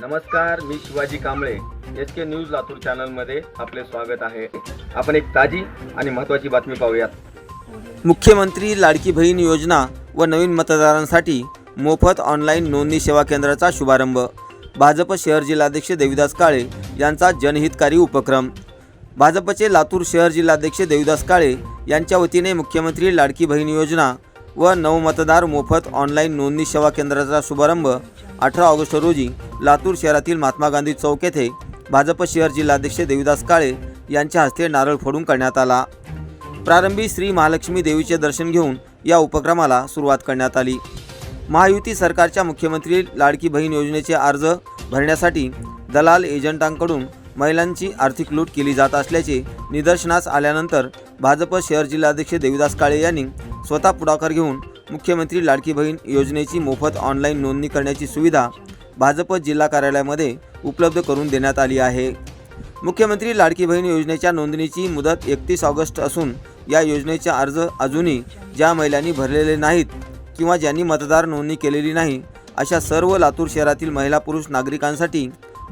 नमस्कार मी Shivaji Kamble. S K news Latur चॅनलमध्ये आपले स्वागत आहे. आपण एक ताजी आणि महत्त्वाची बातमी पाहूयात. मुख्यमंत्री लाडकी बहीण योजना व नवीन मतदारांसाठी मोफत ऑनलाईन नोंदणी सेवा केंद्राचा शुभारंभ. भाजप शहर जिल्हाध्यक्ष देविदास काळे यांचा जनहितकारी उपक्रम. भाजपचे लातूर शहर जिल्हाध्यक्ष देविदास काळे यांच्या वतीने मुख्यमंत्री लाडकी बहीण योजना व नवमतदार मोफत ऑनलाईन नोंदणी सेवा केंद्राचा शुभारंभ अठरा ऑगस्ट रोजी लातूर शहरातील महात्मा गांधी चौक येथे भाजप शहर जिल्हाध्यक्ष देविदास काळे यांच्या हस्ते नारळ फोडून करण्यात आला. प्रारंभी श्री महालक्ष्मी देवीचे दर्शन घेऊन या उपक्रमाला सुरुवात करण्यात आली. महायुती सरकारच्या मुख्यमंत्री लाडकी बहीण योजनेचे अर्ज भरण्यासाठी दलाल एजंटांकडून महिलांची आर्थिक लूट केली जात असल्याचे निदर्शनास आल्यानंतर भाजप शहर जिल्हाध्यक्ष देविदास काळे यांनी स्वतः पुढाकार घेऊन मुख्यमंत्री लाडकी बहीण योजनेची मोफत ऑनलाईन नोंदणी करण्याची सुविधा भाजप जिल्हा कार्यालयामध्ये उपलब्ध करून देण्यात आली आहे. मुख्यमंत्री लाडकी बहीण योजनेच्या नोंदणीची मुदत एकतीस ऑगस्ट असून या योजनेचे अर्ज अजूनही ज्या महिलांनी भरलेले नाहीत किंवा ज्यांनी मतदार नोंदणी केलेली नाही अशा सर्व लातूर शहरातील महिला पुरुष नागरिकांसाठी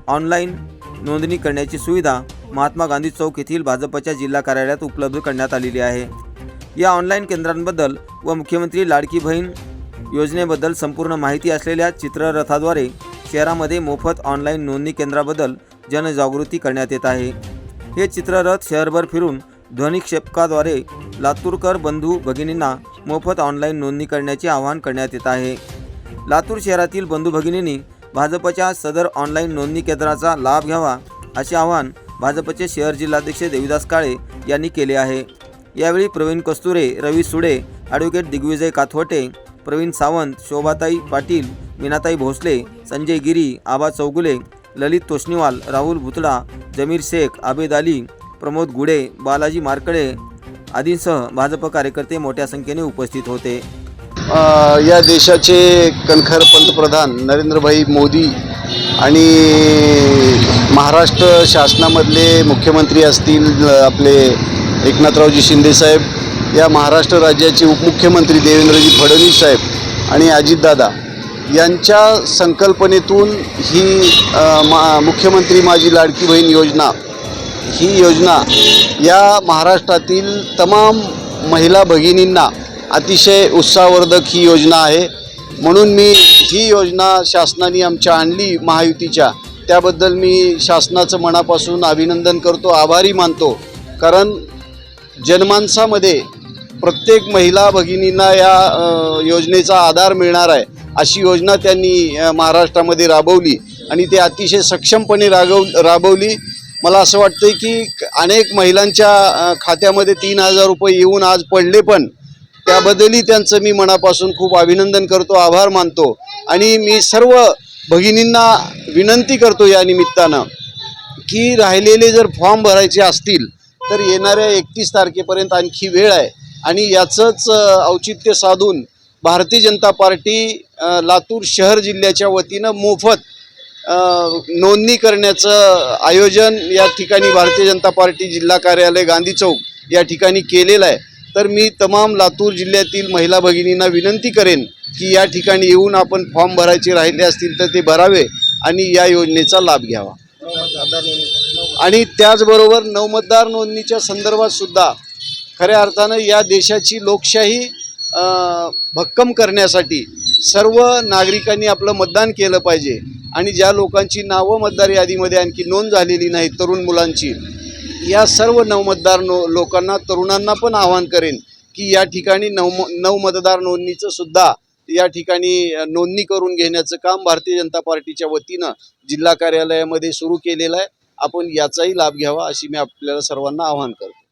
ऑनलाईन नोंदणी करण्याची सुविधा महात्मा गांधी चौक येथील भाजपच्या जिल्हा कार्यालयात उपलब्ध करण्यात आलेली आहे. या ऑनलाईन केंद्रांबद्दल व मुख्यमंत्री लाडकी बहीण योजनेबद्दल संपूर्ण माहिती असलेल्या चित्ररथाद्वारे शहरामध्ये मोफत ऑनलाईन नोंदणी केंद्राबद्दल जनजागृती करण्यात येत आहे. हे चित्ररथ शहरभर फिरून ध्वनिक्षेपकाद्वारे लातूरकर बंधू भगिनींना मोफत ऑनलाईन नोंदणी करण्याचे आवाहन करण्यात येत आहे. लातूर शहरातील बंधू भगिनींनी भाजपच्या सदर ऑनलाईन नोंदणी केंद्राचा लाभ घ्यावा असे आवाहन भाजपचे शहर जिल्हाध्यक्ष देविदास काळे यांनी केले आहे. यावेळी प्रवीण कस्तुरे रवी सुडे ॲडव्होकेट दिग्विजय काथवटे प्रवीण सावंत शोभाताई पाटील मीनाताई भोसले संजय गिरी आबा चौगुले ललित तोष्णीवाल राहुल भुतडा जमीर शेख आबेद अली प्रमोद गुडे बालाजी मारकडे आदींसह भाजप कार्यकर्ते मोठ्या संख्येने उपस्थित होते. या देशाचे कणखर पंतप्रधान नरेंद्रभाई मोदी आणि महाराष्ट्र शासनामधले मुख्यमंत्री असतील आपले एकनाथरावजी शिंदेसाहेब या महाराष्ट्र राज्याचे उपमुख्यमंत्री देवेंद्रजी फडणवीस साहेब आणि अजितदादा यांच्या संकल्पनेतून ही मा मुख्यमंत्री माझी लाडकी बहीण योजना ही योजना या महाराष्ट्रातील तमाम महिला भगिनींना अतिशय उत्साहवर्धक ही योजना आहे. म्हणून मी ही योजना शासनाने आमच्या आणली महायुतीच्या. त्याबद्दल मी शासनाचं मनापासून अभिनंदन करतो आभारी मानतो. कारण जनमानसामध्ये प्रत्येक महिला भगिनींना या योजनेचा आधार मिळणार आहे अशी योजना त्यांनी महाराष्ट्रामध्ये राबवली आणि ते अतिशय सक्षमपणे रागव राबवली. मला असं वाटतं की अनेक महिलांच्या खात्यामध्ये तीन हजार रुपये येऊन आज पडले पण त्याबद्दलही त्यांचं मी मनापासून खूप अभिनंदन करतो आभार मानतो आणि मी सर्व भगिनींना विनंती करतो या निमित्तानं की राहिलेले जर फॉर्म भरायचे असतील तर येणाऱ्या एकतीस तारखेपर्यंत आणखी वेळ आहे. आणि याचंच औचित्य साधून भारतीय जनता पार्टी लातूर शहर जिल्ह्याच्या वतीनं मोफत नोंदणी करण्याचं आयोजन या ठिकाणी भारतीय जनता पार्टी जिल्हा कार्यालय गांधी चौक या ठिकाणी केलेलं आहे. तर मी तमाम लातूर जिल्ह्यातील महिला भगिनींना विनंती करेन की या ठिकाणी येऊन आपण फॉर्म भरायचे राहिले असतील तर ते भरावे आणि या योजनेचा लाभ घ्यावा. आणि त्याचबरोबर नवमतदार नोंदणीच्या संदर्भात सुद्धा खऱ्या अर्थानं या देशाची लोकशाही भक्कम करण्यासाठी सर्व नागरिकांनी आपलं मतदान केलं पाहिजे. आणि ज्या लोकांची नावं मतदार यादीमध्ये आणखी नोंद झालेली नाही तरुण मुलांची या सर्व नवमतदार नो लोकांना तरुणांना पण आवाहन करेन की या ठिकाणी नव नवमतदार नोंदणीचं सुद्धा या ठिकाणी नोंदणी करून घेण्याचं काम भारतीय जनता पार्टीच्या वतीनं जिल्हा कार्यालयामध्ये सुरू केलेलं आहे. आपण याचाही लाभ घ्यावा अशी मी आपल्याला सर्वांना आवाहन करतो.